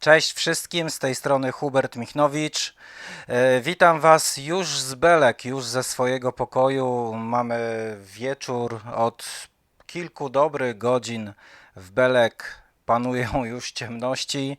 Cześć wszystkim, z tej strony Hubert Michnowicz. E, Witam Was już z Belek, już ze swojego pokoju. Mamy wieczór od kilku dobrych godzin w Belek. Panują już ciemności.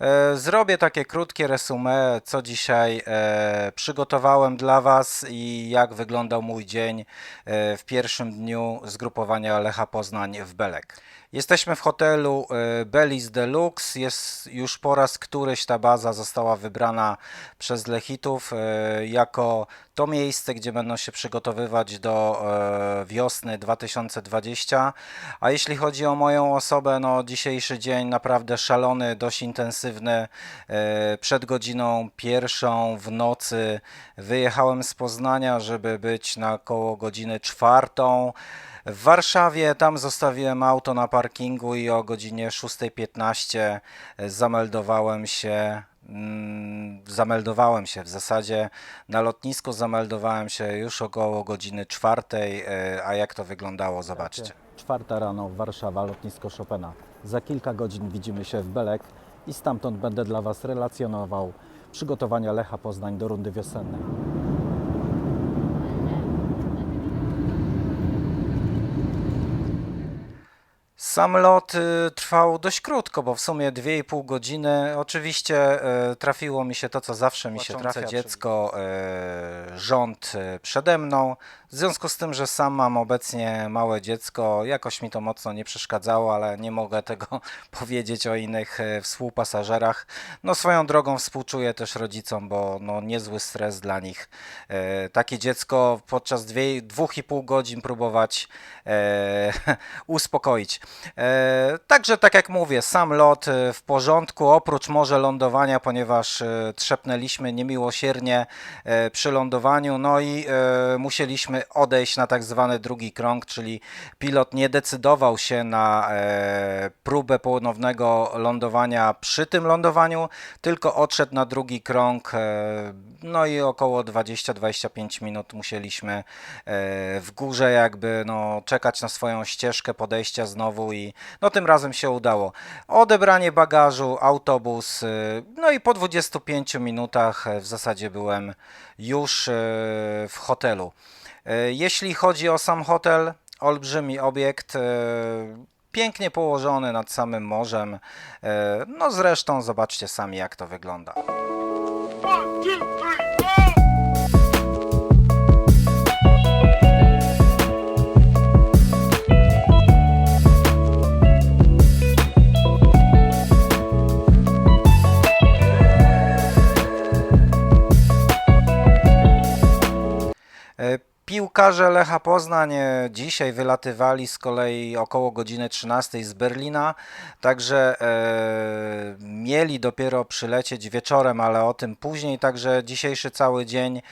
E, Zrobię takie krótkie resume, co dzisiaj e, przygotowałem dla Was i jak wyglądał mój dzień w pierwszym dniu zgrupowania Lecha Poznań w Belek. Jesteśmy w hotelu e, Belis Deluxe. Jest już po raz któryś ta baza została wybrana przez Lechitów e, jako to miejsce, gdzie będą się przygotowywać do e, wiosny 2020. A jeśli chodzi o moją osobę, no dzisiejszy dzień naprawdę szalony, dość intensywny. Przed godziną pierwszą w nocy wyjechałem z Poznania, żeby być na koło godziny czwartą. W Warszawie tam zostawiłem auto na parkingu i o godzinie 6.15 zameldowałem się. mm, Zameldowałem się w zasadzie na lotnisku, zameldowałem się już około godziny czwartej, e, a jak to wyglądało, zobaczcie. Czwarta rano, Warszawa, lotnisko Chopina. Za kilka godzin widzimy się w Belek i stamtąd będę dla Was relacjonował przygotowania Lecha Poznań do rundy wiosennej. Sam lot y, trwał dość krótko, bo w sumie 2,5 godziny. Oczywiście y, trafiło mi się to, co zawsze mi się trafia, dziecko, y, rząd przede mną. W związku z tym, że sam mam obecnie małe dziecko, jakoś mi to mocno nie przeszkadzało, ale nie mogę tego powiedzieć o innych współpasażerach. No swoją drogą współczuję też rodzicom, bo no niezły stres dla nich. Takie dziecko podczas dwie, dwóch i pół godzin próbować uspokoić. E, Także tak jak mówię, sam lot e, w porządku, oprócz może lądowania, ponieważ e, trzepnęliśmy niemiłosiernie przy lądowaniu, no i musieliśmy odejść na tak zwany drugi krąg, czyli pilot nie decydował się na próbę ponownego lądowania przy tym lądowaniu, tylko odszedł na drugi krąg, no i około 20-25 minut musieliśmy w górze jakby no, czekać na swoją ścieżkę podejścia znowu i no tym razem się udało. Odebranie bagażu, autobus, y, no i po 25 minutach e, w zasadzie byłem już e, w hotelu. Jeśli chodzi o sam hotel, olbrzymi obiekt, pięknie położony nad samym morzem. No zresztą zobaczcie sami jak to wygląda. One, two, Piłkarze Lecha Poznań dzisiaj wylatywali z kolei około godziny 13 z Berlina, także e, mieli dopiero przylecieć wieczorem, ale o tym później. Także dzisiejszy cały dzień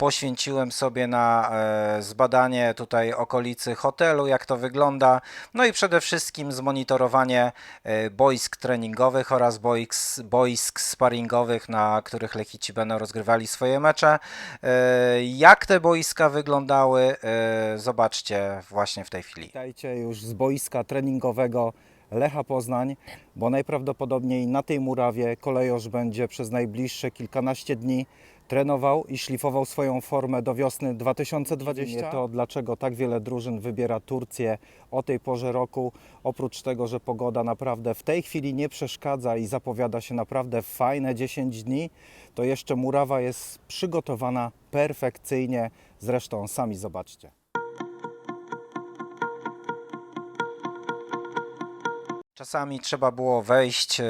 poświęciłem sobie na e, zbadanie tutaj okolicy hotelu, jak to wygląda, no i przede wszystkim zmonitorowanie e, boisk treningowych oraz boisk, boisk sparingowych, na których Lechici będą rozgrywali swoje mecze. E, Jak te boiska wyglądały, zobaczcie właśnie w tej chwili. Witajcie już z boiska treningowego Lecha Poznań, bo najprawdopodobniej na tej murawie kolejorz będzie przez najbliższe kilkanaście dni trenował i szlifował swoją formę do wiosny 2020. To dlaczego tak wiele drużyn wybiera Turcję o tej porze roku. Oprócz tego, że pogoda naprawdę w tej chwili nie przeszkadza i zapowiada się naprawdę fajne 10 dni, to jeszcze murawa jest przygotowana perfekcyjnie. Zresztą sami zobaczcie. Czasami trzeba było wejść e,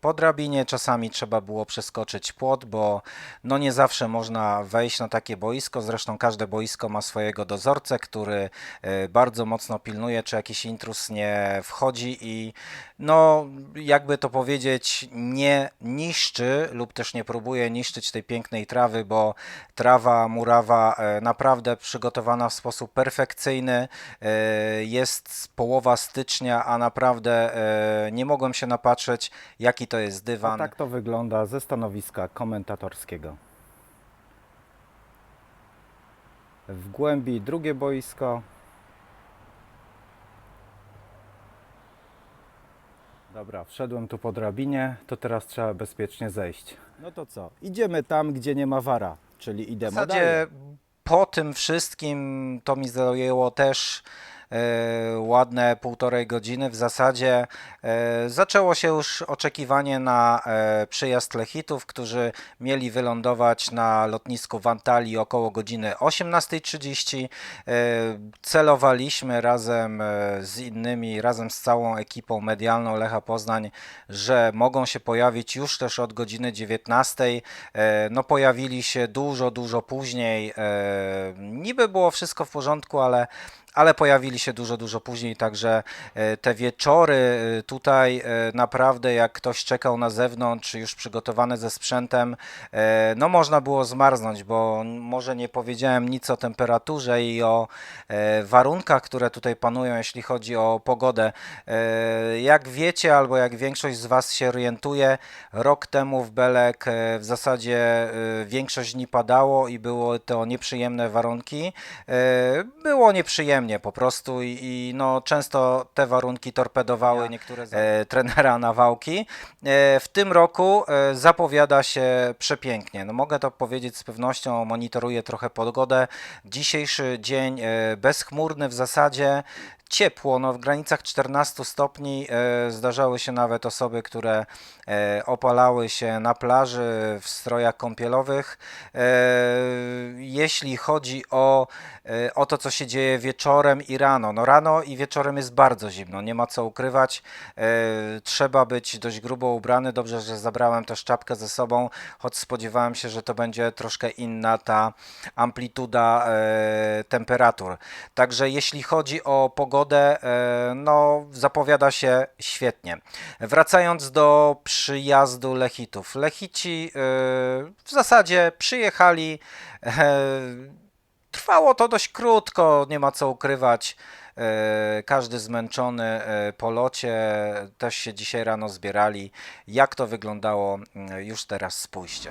po drabinie, czasami trzeba było przeskoczyć płot, bo no nie zawsze można wejść na takie boisko. Zresztą każde boisko ma swojego dozorcę, który e, bardzo mocno pilnuje, czy jakiś intrus nie wchodzi i no jakby to powiedzieć, nie niszczy lub też nie próbuje niszczyć tej pięknej trawy, bo trawa murawa e, naprawdę przygotowana w sposób perfekcyjny. Jest połowa stycznia, a naprawdę nie mogłem się napatrzeć, jaki to jest dywan. Tak to wygląda ze stanowiska komentatorskiego. W głębi drugie boisko. Dobra, wszedłem tu po drabinie, to teraz trzeba bezpiecznie zejść. No to co? Idziemy tam, gdzie nie ma wara, czyli W idziemy dalej. zasadzie po tym wszystkim to mi zajęło też e, ładne półtorej godziny. W zasadzie e, zaczęło się już oczekiwanie na e, przyjazd Lechitów, którzy mieli wylądować na lotnisku w Antalii około godziny 18.30. E, celowaliśmy razem e, z innymi, razem z całą ekipą medialną Lecha Poznań, że mogą się pojawić już też od godziny 19. E, No pojawili się dużo, dużo później. E, Niby było wszystko w porządku, ale ale pojawili się dużo, dużo później, także e, te wieczory e, tutaj e, naprawdę jak ktoś czekał na zewnątrz, już przygotowany ze sprzętem, no można było zmarznąć, bo może nie powiedziałem nic o temperaturze i o warunkach, które tutaj panują, jeśli chodzi o pogodę. Jak wiecie, albo jak większość z Was się orientuje, rok temu w Belek w zasadzie większość dni padało i było to nieprzyjemne warunki. Było nieprzyjemnie po prostu i, i no, często te warunki torpedowały niektóre e, trenera Nawałki. E, w tym roku e, zapowiada się przepięknie. No, mogę to powiedzieć z pewnością, monitoruję trochę pogodę. Dzisiejszy dzień e, bezchmurny w zasadzie. Ciepło, no w granicach 14 stopni e, zdarzały się nawet osoby, które e, opalały się na plaży w strojach kąpielowych. E, jeśli chodzi o, o to, co się dzieje wieczorem i rano, no rano i wieczorem jest bardzo zimno, nie ma co ukrywać. Trzeba być dość grubo ubrany. Dobrze, że zabrałem też czapkę ze sobą, choć spodziewałem się, że to będzie troszkę inna ta amplituda temperatur. Także jeśli chodzi o pogodę, e, no zapowiada się świetnie. Wracając do przyjazdu Lechitów. Lechici e, w zasadzie przyjechali. e, Trwało to dość krótko, nie ma co ukrywać. Każdy zmęczony po locie, też się dzisiaj rano zbierali. Jak to wyglądało, mm, już teraz spójrzcie.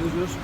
Görüyoruz.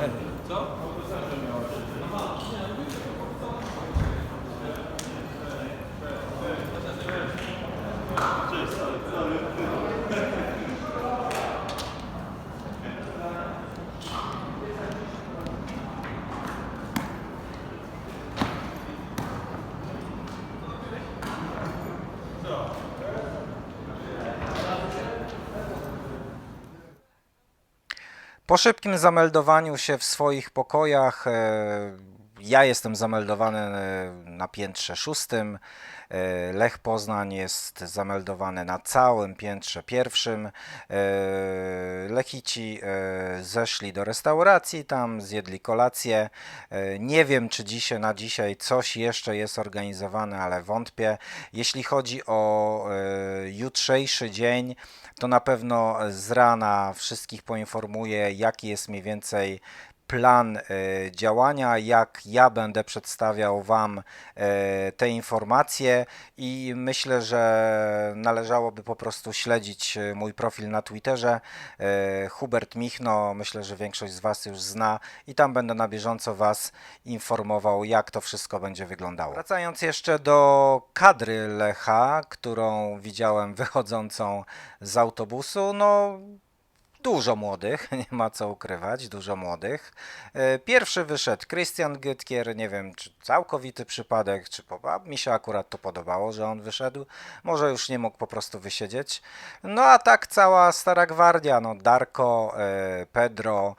Evet. Po szybkim zameldowaniu się w swoich pokojach, e, ja jestem zameldowany e, na piętrze szóstym, Lech Poznań jest zameldowany na całym piętrze pierwszym. E, Lechici e, zeszli do restauracji, tam zjedli kolację. E, Nie wiem, czy dzisiaj na dzisiaj coś jeszcze jest organizowane, ale wątpię. Jeśli chodzi o e, jutrzejszy dzień, to na pewno z rana wszystkich poinformuję, jaki jest mniej więcej plan e, działania, jak ja będę przedstawiał Wam e, te informacje i myślę, że należałoby po prostu śledzić e, mój profil na Twitterze. Hubert Michno, myślę, że większość z Was już zna i tam będę na bieżąco Was informował, jak to wszystko będzie wyglądało. Wracając jeszcze do kadry Lecha, którą widziałem wychodzącą z autobusu, no Dużo młodych, nie ma co ukrywać, dużo młodych. E, Pierwszy wyszedł Christian Gytkier, nie wiem czy całkowity przypadek, czy po, mi się akurat to podobało, że on wyszedł. Może już nie mógł po prostu wysiedzieć. No a tak cała stara gwardia, no Darko, e, Pedro,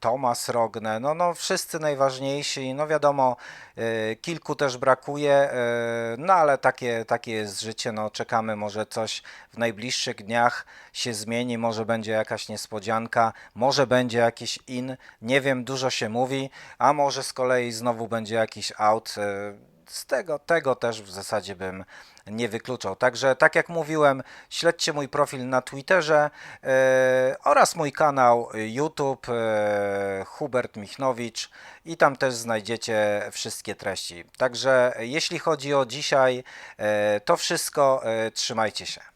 Tomas Rogne, no, no wszyscy najważniejsi, no wiadomo, e, kilku też brakuje, e, no ale takie, takie jest życie, no czekamy, może coś w najbliższych dniach się zmieni, może będzie jakaś niespodzianka, może będzie jakiś in, nie wiem, dużo się mówi, a może z kolei znowu będzie jakiś out, e, z tego, tego też w zasadzie bym nie wykluczał. Także, tak jak mówiłem, śledźcie mój profil na Twitterze e, oraz mój kanał YouTube e, Hubert Michnowicz i tam też znajdziecie wszystkie treści. Także, jeśli chodzi o dzisiaj, e, to wszystko. Trzymajcie się.